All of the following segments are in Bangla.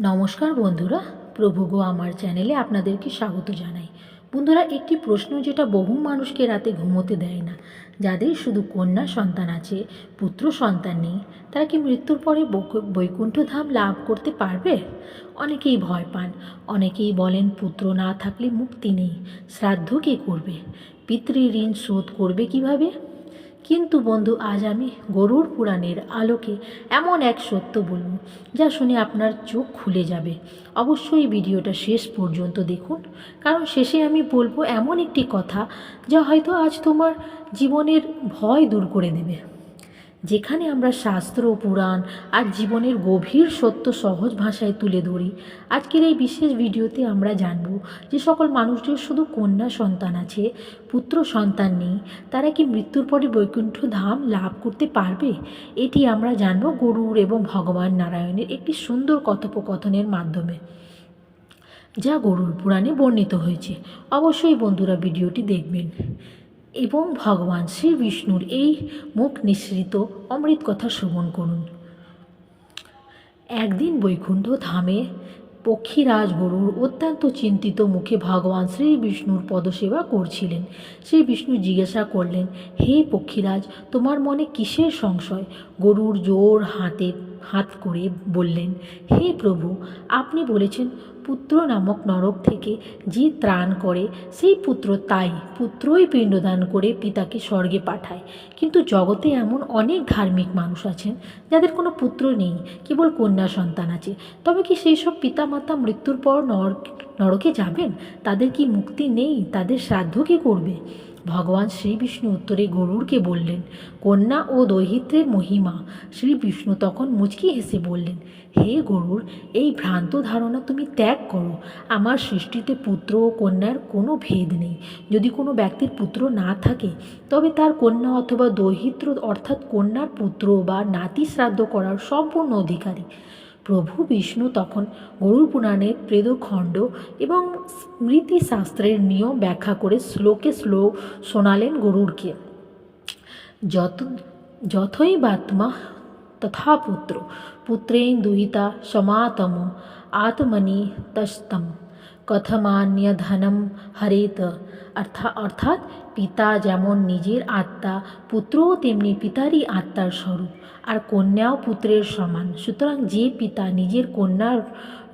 নমস্কার বন্ধুরা, প্রভু গো আমার চ্যানেলে আপনাদেরকে স্বাগত জানাই। বন্ধুরা, একটি প্রশ্ন যেটা বহু মানুষকে রাতে ঘুমোতে দেয় না। যাদের শুধু কন্যা সন্তান আছে, পুত্র সন্তান নেই, তারা কি মৃত্যুর পরে বৈক- বৈকুণ্ঠ ধাম লাভ করতে পারবে? অনেকেই ভয় পান। অনেকেই বলেন, পুত্র না থাকলে মুক্তি নেই। শ্রাদ্ধ কে করবে? পিতৃ ঋণ শোধ করবে কীভাবে? কিন্তু বন্ধু, আজ আমি গরুর পুরাণের আলোকে এমন এক সত্য বলব, যা শুনে আপনার চোখ খুলে যাবে। অবশ্যই ভিডিওটা শেষ পর্যন্ত দেখুন, কারণ শেষে আমি বলব এমন একটি কথা, যা হয়তো আজ তোমার জীবনের ভয় দূর করে দেবে। যেখানে আমরা শাস্ত্র, পুরাণ আর জীবনের গভীর সত্য সহজ ভাষায় তুলে ধরি। আজকের এই বিশেষ ভিডিওতে আমরা জানব যে সকল মানুষদের শুধু কন্যা সন্তান আছে, পুত্র সন্তান নেই, তারা কি মৃত্যুর পরে বৈকুণ্ঠ ধাম লাভ করতে পারবে? এটি আমরা জানব গরুর এবং ভগবান নারায়ণের একটি সুন্দর কথোপকথনের মাধ্যমে, যা গরুর পুরাণে বর্ণিত হয়েছে। অবশ্যই বন্ধুরা ভিডিওটি দেখবেন। এবং ভগবান শ্রী বিষ্ণুর এই মুখ নিঃসৃত অমৃত কথা শ্রবণ করুন। একদিন বৈকুণ্ঠ ধামে পক্ষীরাজ গরুর অত্যন্ত চিন্তিত মুখে ভগবান শ্রী বিষ্ণুর পদসেবা করছিলেন। শ্রী বিষ্ণু জিজ্ঞাসা করলেন, হে পক্ষীরাজ, তোমার মনে কিসের সংশয়? গরুর জোর হাতে হাত করে বললেন, হে প্রভু, আপনি বলেছেন পুত্র নামক নরক থেকে যে ত্রাণ করে, সেই পুত্র তাই পুত্রই পিণ্ডদান করে পিতাকে স্বর্গে পাঠায়। কিন্তু জগতে এমন অনেক ধার্মিক মানুষ আছেন, যাদের কোনো পুত্র নেই, কেবল কন্যা সন্তান আছে। তবে কি সেই সব পিতামাতা মৃত্যুর পর নর, নরকে যাবেন? তাদের কি মুক্তি নেই? তাদের শ্রাদ্ধ কে করবে? ভগবান শ্রী বিষ্ণু উত্তরে গরুরকে বললেন, কন্যা ও দৈহিত্রের মহিমা। শ্রী বিষ্ণু তখন মুচকি হেসে বললেন, হে গরুর, এই ভ্রান্ত ধারণা তুমি ত্যাগ করো। আমার সৃষ্টিতে পুত্র ও কন্যার কোনো ভেদ নেই। যদি কোনো ব্যক্তির পুত্র না থাকে, তবে তার কন্যা অথবা দৈহিত্র অর্থাৎ কন্যার পুত্র বা নাতি শ্রাদ্ধ করার সম্পূর্ণ অধিকারী। প্রভু বিষ্ণু তখন গরুর পুরাণের প্রেদখণ্ড এবং স্মৃতিশাস্ত্রের নিয়ম ব্যাখ্যা করে শ্লোকে শ্লোক শোনালেন গরুরকে। যত যথই বাত্মা তথা পুত্র পুত্রেণ দুহিতা সমাতম। আত্মনি তস্তম কথমান্য ধনম হরেত অর্থা অর্থাৎ পিতা যেমন নিজের আত্মা, পুত্রও তেমনি পিতারই আত্মার স্বরূপ, আর কন্যাও পুত্রের সমান। সুতরাং যে পিতা নিজের কন্যার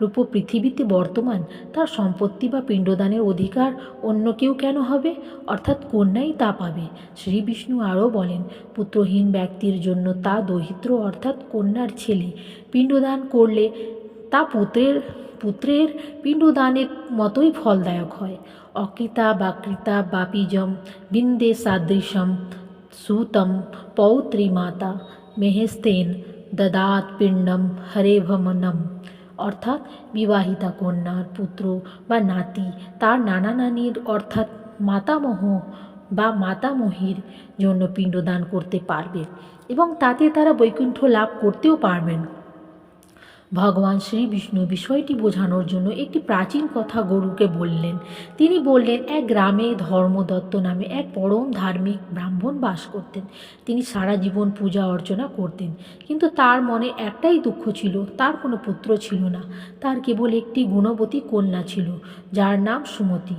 রূপ পৃথিবীতে বর্তমান, তার সম্পত্তি বা পিণ্ডদানের অধিকার অন্য কেউ কেন হবে? অর্থাৎ কন্যাই তা পাবে। শ্রী বিষ্ণু আরও বলেন, পুত্রহীন ব্যক্তির জন্য তা দহিত্র, অর্থাৎ কন্যার ছেলে। পিণ্ডদান করলে তা পুত্রের পুত্রের পিণ্ডদানের মতোই ফলদায়ক হয়। অকৃতা বা কৃতা বাপিজম বিন্দে সাদৃশম সুতম পৌত্রী মাতা মেহেস্তেন দদাত পিণ্ডম হরেভমনম অর্থাৎ বিবাহিতা কন্যার পুত্র বা নাতি তার নানা নানির অর্থাৎ মাতামহ বা মাতামহীর জন্য পিণ্ডদান করতে পারবে এবং তাতে তারা বৈকুণ্ঠ লাভ করতেও পারবেন। ভগবান শ্রী বিষ্ণু বিষয়টি বোঝানোর জন্য একটি প্রাচীন কথা গরুকে বললেন। তিনি বললেন, এক গ্রামে ধর্মদত্ত নামে এক পরম ধার্মিক ব্রাহ্মণ বাস করতেন। তিনি সারা জীবন পূজা অর্চনা করতেন। কিন্তু তার মনে একটাই দুঃখ ছিল, তার কোনো পুত্র ছিল না। তার কেবল একটি গুণবতী কন্যা ছিল, যার নাম সুমতি।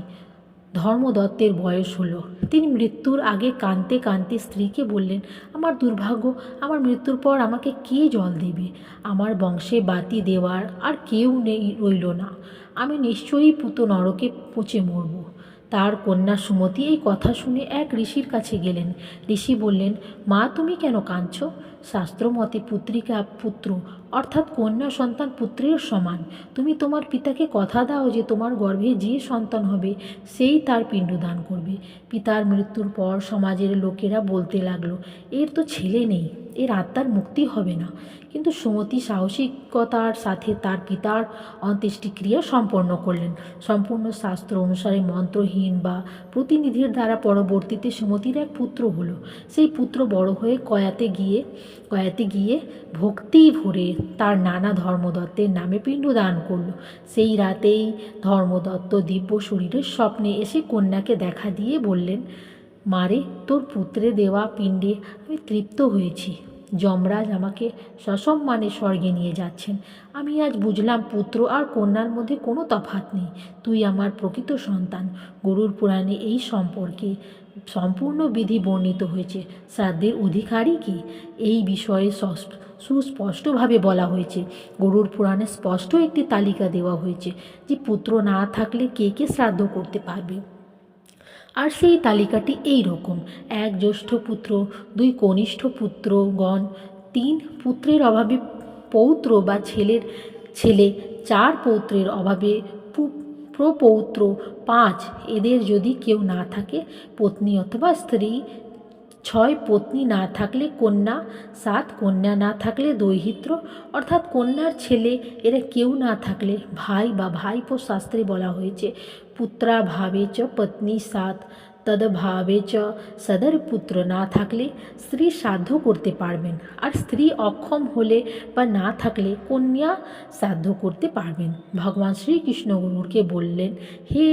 ধর্মদত্তের বয়স হলো। তিনি মৃত্যুর আগে কাঁদতে কাঁদতে স্ত্রীকে বললেন, আমার দুর্ভাগ্য, আমার মৃত্যুর পর আমাকে কে জল দেবে? আমার বংশে বাতি দেওয়ার আর কেউ নেই, রইল না। আমি নিশ্চয়ই পুত নরকে পচে মরব। তার কন্যা সুমতি এই কথা শুনে এক ঋষির কাছে গেলেন। ঋষি বললেন, মা, তুমি কেন কাঁদছ? শাস্ত্রমতে পুত্রিকা পুত্র অর্থাৎ কন্যা সন্তান পুত্রের সমান। তুমি তোমার পিতাকে কথা দাও যে তোমার গর্ভে যে সন্তান হবে, সেই তার পিণ্ডদান করবে। পিতার মৃত্যুর পর সমাজের লোকেরা বলতে লাগল, এর তো ছেলে নেই, এর আত্মার মুক্তি হবে না। কিন্তু সুমতি সাহসিকতার সাথে তার পিতার অন্ত্যেষ্টিক্রিয়া সম্পন্ন করলেন। সম্পূর্ণ শাস্ত্র অনুসারে মন্ত্রহীন বা প্রতিনিধির দ্বারা পরবর্তীতে সুমতির এক পুত্র হলো। সেই পুত্র বড় হয়ে কয়াতে গিয়ে কয়াতে গিয়ে ভক্তি ভরে তার নানা ধর্মদত্তের নামে পিণ্ডদান করল। সেই রাতেই ধর্মদত্ত দিব্য শরীরের স্বপ্নে এসে কন্যাকে দেখা দিয়ে বললেন, মারে, তোর পুত্রে দেওয়া পিণ্ডে আমি তৃপ্ত হয়েছি। যমরাজ আমাকে সসম্মানে স্বর্গে নিয়ে যাচ্ছেন। আমি আজ বুঝলাম পুত্র আর কন্যার মধ্যে কোনো তফাৎ নেই। তুই আমার প্রকৃত সন্তান। গরুর পুরাণে এই সম্পর্কে সম্পূর্ণ বিধি বর্ণিত হয়েছে। শ্রাদ্ধের অধিকারী কি? এই বিষয়ে সুস্পষ্টভাবে বলা হয়েছে। গরুর পুরাণে স্পষ্ট একটি তালিকা দেওয়া হয়েছে যে পুত্র না থাকলে কে কে শ্রাদ্ধ করতে পারবে। আর সেই তালিকাটি এই রকম এক জ্যৈষ্ঠ পুত্র, দুই কনিষ্ঠ পুত্রগণ তিন পুত্রের অভাবে পৌত্র বা ছেলের ছেলে, চার পৌত্রের অভাবে প্রপৌত্র, পাঁচ। এদের যদি কেউ না থাকে, পত্নী অথবা স্ত্রী ছয় পত্নী না থাকলে কন্যা, সাত কন্যা না থাকলে দৈহিত্র, অর্থাৎ কন্যার ছেলে, এরা কেউ না থাকলে ভাই বা ভাইপো শাস্ত্রে বলা হয়েছে, পুত্রা ভাবে চ পত্নী সাত তদভাবে চ সদর পুত্র না থাকলে স্ত্রী সাধ্য করতে পারবেন, আর স্ত্রী অক্ষম হলে বা না থাকলে কন্যা সাধ্য করতে পারবেন। ভগবান শ্রীকৃষ্ণ গুরুকে বললেন, হে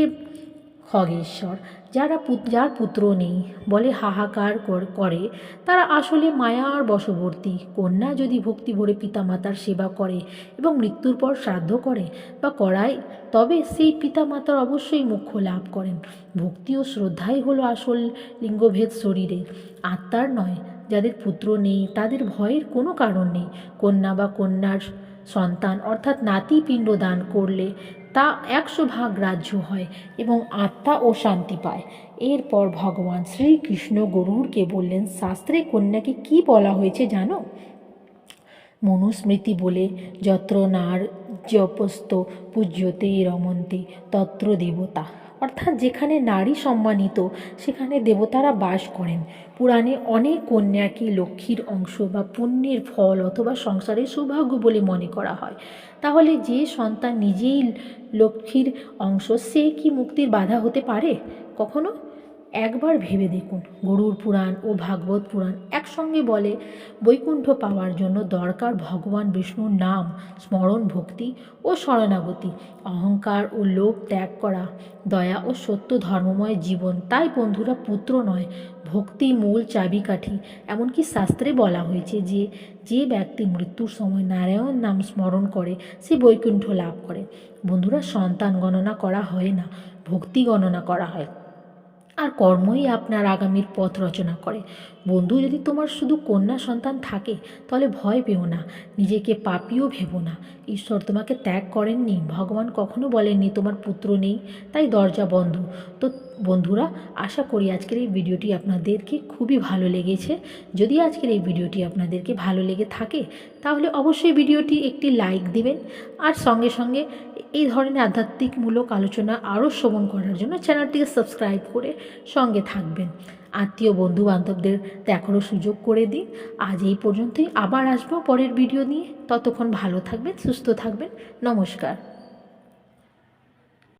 খগেশ্বর। যারা যার পুত্র নেই বলে হাহাকার করে তারা আসলে মায়ার বশবর্তী। কন্যা যদি ভক্তি ভরে পিতামাতার সেবা করে এবং মৃত্যুর পর শ্রাদ্ধ করে বা করায়, তবে সেই পিতামাতার অবশ্যই মুখ্য লাভ করেন। ভক্তি ও শ্রদ্ধাই হলো আসল লিঙ্গভেদ শরীরে। আত্মার নয়, যাদের পুত্র নেই তাদের ভয়ের কোনো কারণ নেই। কন্যা বা কন্যার সন্তান অর্থাৎ নাতি পিণ্ড দান করলে তা একশো ভাগ গ্রাহ্য হয় এবং আত্মা ও শান্তি পায়। এরপর ভগবান শ্রীকৃষ্ণ গরুরকে বললেন, শাস্ত্রে কন্যাকে কি বলা হয়েছে জানো? মনুস্মৃতি বলে, যত্র নার জপস্ত পূজ্যতে রমন্তে তত্র দেবতা। অর্থাৎ যেখানে নারী সম্মানিত, সেখানে দেবতারা বাস করেন। পুরাণে অনেক কন্যাকে লক্ষ্মীর অংশ বা পুণ্যের ফল অথবা সংসারের সৌভাগ্য বলে মনে করা হয়। তাহলে যে সন্তান নিজেই লক্ষ্মীর অংশ, সে কি মুক্তির বাধা হতে পারে? কখনো? একবার ভেবে দেখুন, গরুর পুরাণ ও ভাগবত পুরাণ একসঙ্গে বলে, বৈকুণ্ঠ পাওয়ার জন্য দরকার ভগবান বিষ্ণুর নাম, স্মরণ ভক্তি ও শরণাগতি, অহংকার ও লোভ ত্যাগ করা, দয়া ও সত্য ধর্মময় জীবন। তাই বন্ধুরা, পুত্র নয়, ভক্তি মূল চাবিকাঠি। এমনকি শাস্ত্রে বলা হয়েছে যে যে ব্যক্তি মৃত্যুর সময় নারায়ণ নাম স্মরণ করে, সে বৈকুণ্ঠ লাভ করে। বন্ধুরা, সন্তান গণনা করা হয় না, ভক্তি গণনা করা হয়। আর কর্মই আপনার আগামীর পথ রচনা করে। বন্ধু, যদি তোমার শুধু কন্যা সন্তান থাকে, তাহলে ভয় পেও না, নিজেকে পাপিও ভেবো না। ঈশ্বর তোমাকে ত্যাগ করেননি, ভগবান কখনো বলেননি তোমার পুত্র নেই, তাই দরজা বন্ধ। তো বন্ধুরা, আশা করি আজকের এই ভিডিওটি আপনাদেরকে খুবই ভালো লেগেছে। যদি আজকের এই ভিডিওটি আপনাদেরকে ভালো লেগে থাকে তাহলে অবশ্যই ভিডিওটি একটি লাইক দিবেন আর সঙ্গে সঙ্গে এই ধরনের আধ্যাত্মিকমূলক আলোচনা আরও শ্রবণ করার জন্য চ্যানেলটিকে সাবস্ক্রাইব করে সঙ্গে থাকবেন। আত্মীয় বন্ধু বান্ধবদের দেখারও সুযোগ করে দিন। আজ এই পর্যন্তই। আবার আসব পরের ভিডিও নিয়ে। ততক্ষণ ভালো থাকবেন, সুস্থ থাকবেন। নমস্কার।